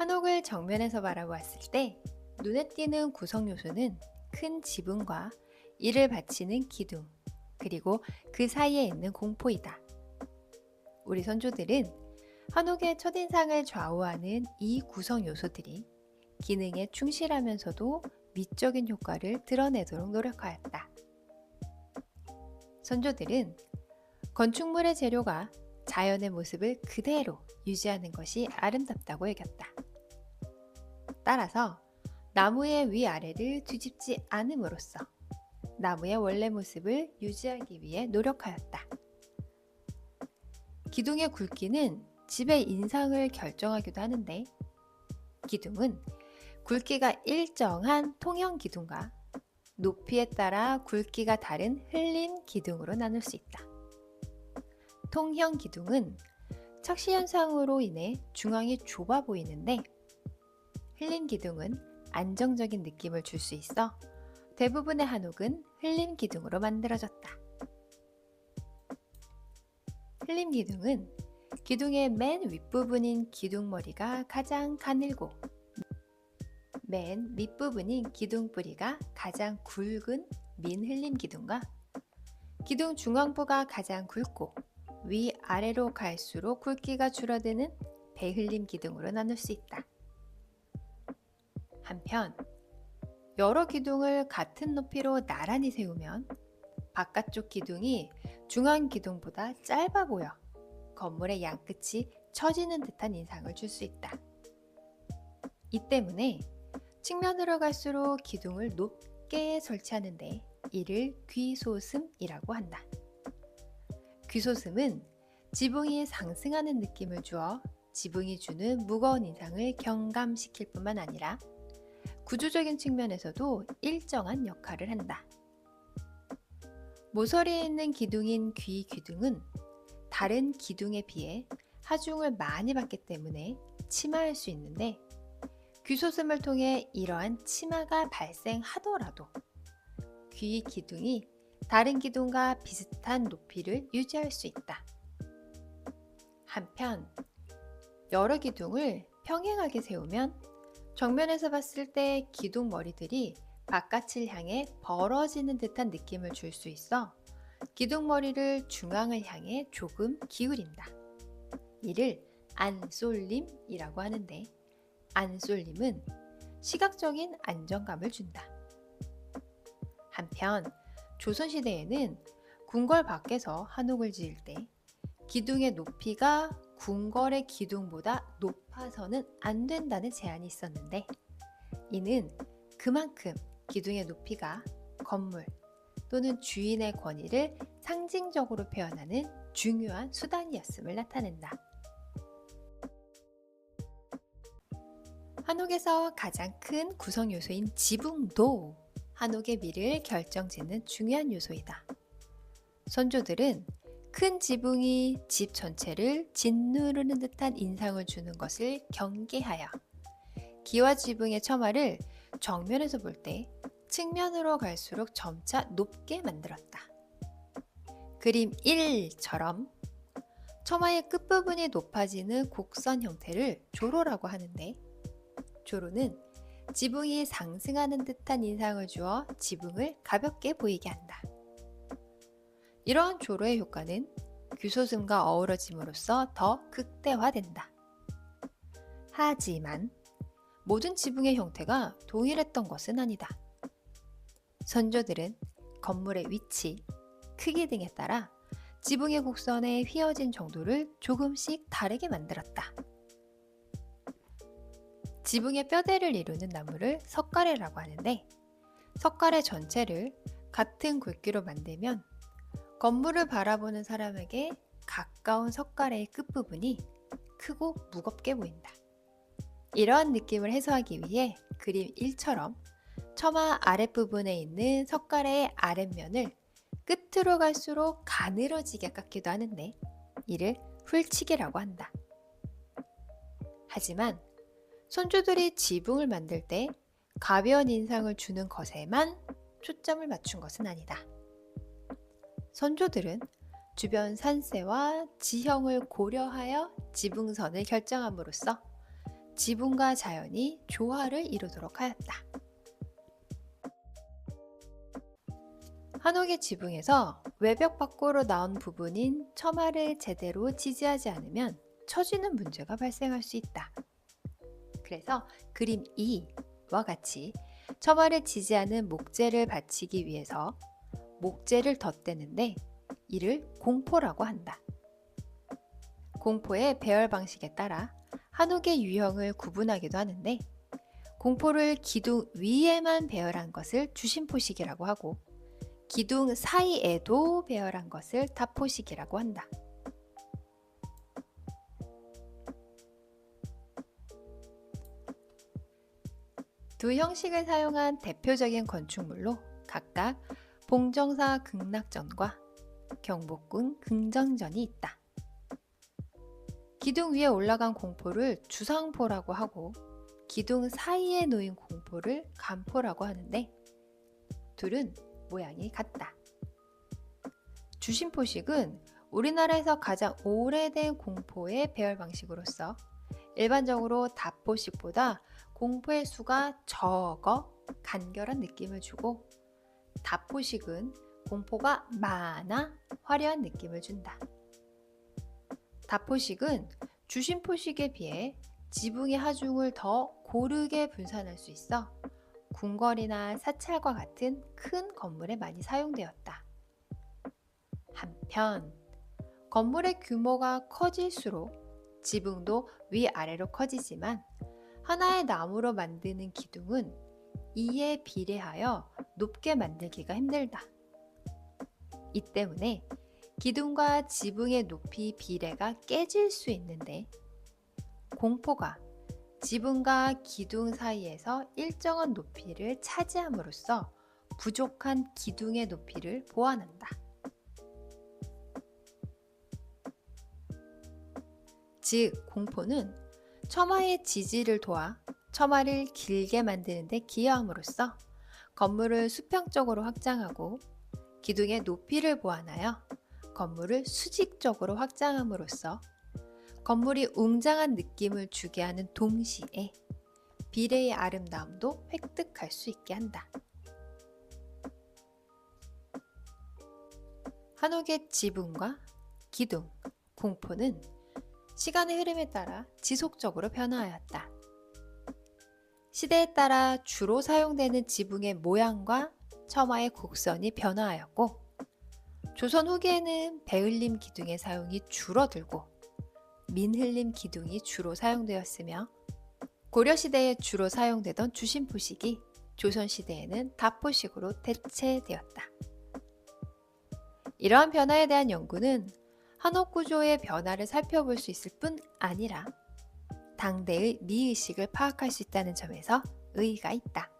한옥을 정면에서 바라보았을 때 눈에 띄는 구성 요소는 큰 지붕과 이를 받치는 기둥, 그리고 그 사이에 있는 공포이다. 우리 선조들은 한옥의 첫인상을 좌우하는 이 구성 요소들이 기능에 충실하면서도 미적인 효과를 드러내도록 노력하였다. 선조들은 건축물의 재료가 자연의 모습을 그대로 유지하는 것이 아름답다고 여겼다. 따라서 나무의 위아래를 뒤집지 않음으로써 나무의 원래 모습을 유지하기 위해 노력하였다. 기둥의 굵기는 집의 인상을 결정하기도 하는데 기둥은 굵기가 일정한 통형 기둥과 높이에 따라 굵기가 다른 흘림 기둥으로 나눌 수 있다. 통형 기둥은 착시 현상으로 인해 중앙이 좁아 보이는데 흘림 기둥은 안정적인 느낌을 줄 수 있어 대부분의 한옥은 흘림 기둥으로 만들어졌다. 흘림 기둥은 기둥의 맨 윗부분인 기둥머리가 가장 가늘고 맨 밑부분인 기둥뿌리가 가장 굵은 민 흘림 기둥과 기둥 중앙부가 가장 굵고 위아래로 갈수록 굵기가 줄어드는 배흘림 기둥으로 나눌 수 있다. 한편 여러 기둥을 같은 높이로 나란히 세우면 바깥쪽 기둥이 중앙 기둥보다 짧아 보여 건물의 양끝이 처지는 듯한 인상을 줄 수 있다. 이 때문에 측면으로 갈수록 기둥을 높게 설치하는데 이를 귀소슴이라고 한다. 귀소슴은 지붕이 상승하는 느낌을 주어 지붕이 주는 무거운 인상을 경감시킬 뿐만 아니라 구조적인 측면에서도 일정한 역할을 한다. 모서리에 있는 기둥인 귀 기둥은 다른 기둥에 비해 하중을 많이 받기 때문에 침하할 수 있는데 귀소슴을 통해 이러한 치마가 발생하더라도 귀 기둥이 다른 기둥과 비슷한 높이를 유지할 수 있다. 한편 여러 기둥을 평행하게 세우면 정면에서 봤을 때 기둥 머리들이 바깥을 향해 벌어지는 듯한 느낌을 줄 수 있어 기둥 머리를 중앙을 향해 조금 기울인다. 이를 안쏠림이라고 하는데 안쏠림은 시각적인 안정감을 준다. 한편 조선시대에는 궁궐 밖에서 한옥을 지을 때 기둥의 높이가 궁궐의 기둥보다 높아서는 안 된다는 제한이 있었는데 이는 그만큼 기둥의 높이가 건물 또는 주인의 권위를 상징적으로 표현하는 중요한 수단이었음을 나타낸다. 한옥에서 가장 큰 구성 요소인 지붕도 한옥의 미를 결정짓는 중요한 요소이다. 선조들은 큰 지붕이 집 전체를 짓누르는 듯한 인상을 주는 것을 경계하여 기와 지붕의 처마를 정면에서 볼 때 측면으로 갈수록 점차 높게 만들었다. 그림 1처럼 처마의 끝부분이 높아지는 곡선 형태를 조로라고 하는데 조로는 지붕이 상승하는 듯한 인상을 주어 지붕을 가볍게 보이게 한다. 이러한 조로의 효과는 규소슴과 어우러짐으로써 더 극대화된다. 하지만 모든 지붕의 형태가 동일했던 것은 아니다. 선조들은 건물의 위치, 크기 등에 따라 지붕의 곡선의 휘어진 정도를 조금씩 다르게 만들었다. 지붕의 뼈대를 이루는 나무를 석가래라고 하는데 석가래 전체를 같은 굵기로 만들면 건물을 바라보는 사람에게 가까운 석가래의 끝부분이 크고 무겁게 보인다. 이러한 느낌을 해소하기 위해 그림 1처럼 처마 아랫부분에 있는 석가래의 아랫면을 끝으로 갈수록 가늘어지게 깎기도 하는데 이를 훌치기라고 한다. 하지만 손주들이 지붕을 만들 때 가벼운 인상을 주는 것에만 초점을 맞춘 것은 아니다. 선조들은 주변 산세와 지형을 고려하여 지붕선을 결정함으로써 지붕과 자연이 조화를 이루도록 하였다. 한옥의 지붕에서 외벽 밖으로 나온 부분인 처마를 제대로 지지하지 않으면 처지는 문제가 발생할 수 있다. 그래서 그림 2와 같이 처마를 지지하는 목재를 받치기 위해서 목재를 덧대는데 이를 공포라고 한다. 공포의 배열 방식에 따라 한옥의 유형을 구분하기도 하는데 공포를 기둥 위에만 배열한 것을 주심포식이라고 하고 기둥 사이에도 배열한 것을 다포식이라고 한다. 두 형식을 사용한 대표적인 건축물로 각각 봉정사 극락전과 경복궁 긍정전이 있다. 기둥 위에 올라간 공포를 주상포라고 하고 기둥 사이에 놓인 공포를 간포라고 하는데 둘은 모양이 같다. 주심포식은 우리나라에서 가장 오래된 공포의 배열 방식으로서 일반적으로 다포식보다 공포의 수가 적어 간결한 느낌을 주고 다포식은 공포가 많아 화려한 느낌을 준다. 다포식은 주심포식에 비해 지붕의 하중을 더 고르게 분산할 수 있어 궁궐이나 사찰과 같은 큰 건물에 많이 사용되었다. 한편 건물의 규모가 커질수록 지붕도 위아래로 커지지만 하나의 나무로 만드는 기둥은 이에 비례하여 높게 만들기가 힘들다. 이 때문에 기둥과 지붕의 높이 비례가 깨질 수 있는데 공포가 지붕과 기둥 사이에서 일정한 높이를 차지함으로써 부족한 기둥의 높이를 보완한다. 즉, 공포는 처마의 지지를 도와 처마를 길게 만드는데 기여함으로써 건물을 수평적으로 확장하고 기둥의 높이를 보완하여 건물을 수직적으로 확장함으로써 건물이 웅장한 느낌을 주게 하는 동시에 비례의 아름다움도 획득할 수 있게 한다. 한옥의 지붕과 기둥, 공포는 시간의 흐름에 따라 지속적으로 변화하였다. 시대에 따라 주로 사용되는 지붕의 모양과 처마의 곡선이 변화하였고, 조선 후기에는 배흘림 기둥의 사용이 줄어들고, 민흘림 기둥이 주로 사용되었으며, 고려시대에 주로 사용되던 주심포식이 조선시대에는 다포식으로 대체되었다. 이러한 변화에 대한 연구는 한옥 구조의 변화를 살펴볼 수 있을 뿐 아니라 당대의 미의식을 파악할 수 있다는 점에서 의의가 있다.